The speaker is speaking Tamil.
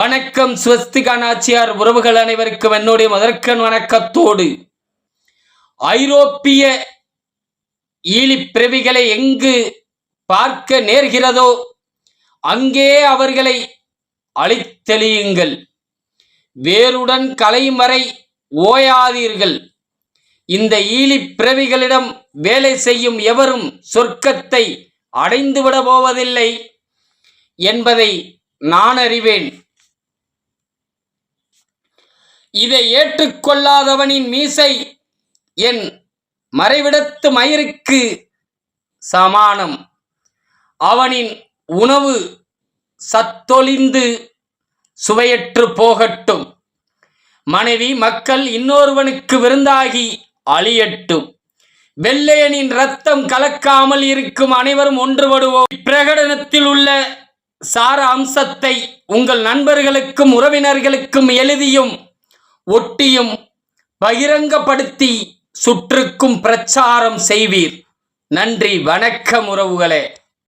வணக்கம் ஸ்வஸ்திகா நாச்சியார். உறவுகள் அனைவருக்கும் என்னுடைய முதற்கண் வணக்கத்தோடு ஐரோப்பிய ஈழிப்பிறவிகளை எங்கு பார்க்க நேர்கிறதோ அங்கே அவர்களை அழித்தெளியுங்கள். வேருடன் கலைமறை ஓயாதீர்கள். இந்த ஈழிப்பிரவிகளிடம் வேலை செய்யும் எவரும் சொர்க்கத்தை அடைந்துவிட போவதில்லை என்பதை நான் அறிவேன். இதை ஏற்றுக்கொள்ளாதவனின் மீசை என் மறைவிடத்து மயிருக்கு சமானம். அவனின் உணவு சத்தொழிந்து சுவையற்று போகட்டும். மனைவி மக்கள் இன்னொருவனுக்கு விருந்தாகி அழியட்டும். வெள்ளையனின் ரத்தம் கலக்காமல் இருக்கும் அனைவரும் ஒன்றுபடுவோம். பிரகடனத்தில் உள்ள சார அம்சத்தை உங்கள் நண்பர்களுக்கும் உறவினர்களுக்கும் எழுதியும் ஒட்டியும் பகிரங்கப்படுத்தி சுற்றுக்கும் பிரச்சாரம் செய்வீர். நன்றி வணக்கம் உறவுகளே.